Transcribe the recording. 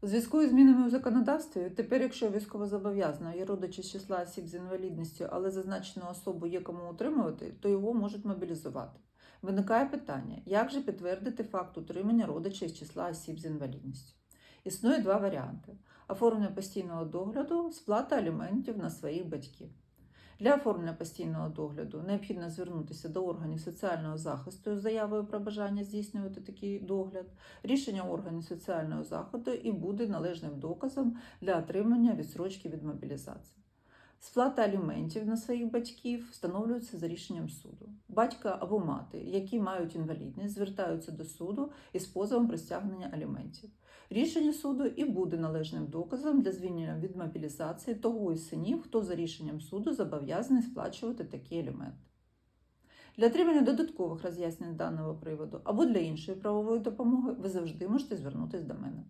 У зв'язку із змінами у законодавстві, тепер, якщо військовозобов'язаного є родичі з числа осіб з інвалідністю, але зазначену особу є кому утримувати, то його можуть мобілізувати. Виникає питання, як же підтвердити факт утримання родича із числа осіб з інвалідністю? Існує два варіанти: оформлення постійного догляду, сплата аліментів на своїх батьків. Для оформлення постійного догляду необхідно звернутися до органів соціального захисту з заявою про бажання здійснювати такий догляд. Рішення органів соціального заходу і буде належним доказом для отримання відсрочки від мобілізації. Сплата аліментів на своїх батьків встановлюється за рішенням суду. Батька або мати, які мають інвалідність, звертаються до суду із позовом про стягнення аліментів. Рішення суду і буде належним доказом для звільнення від мобілізації того із синів, хто за рішенням суду зобов'язаний сплачувати такі аліменти. Для отримання додаткових роз'яснень даного приводу або для іншої правової допомоги ви завжди можете звернутися до мене.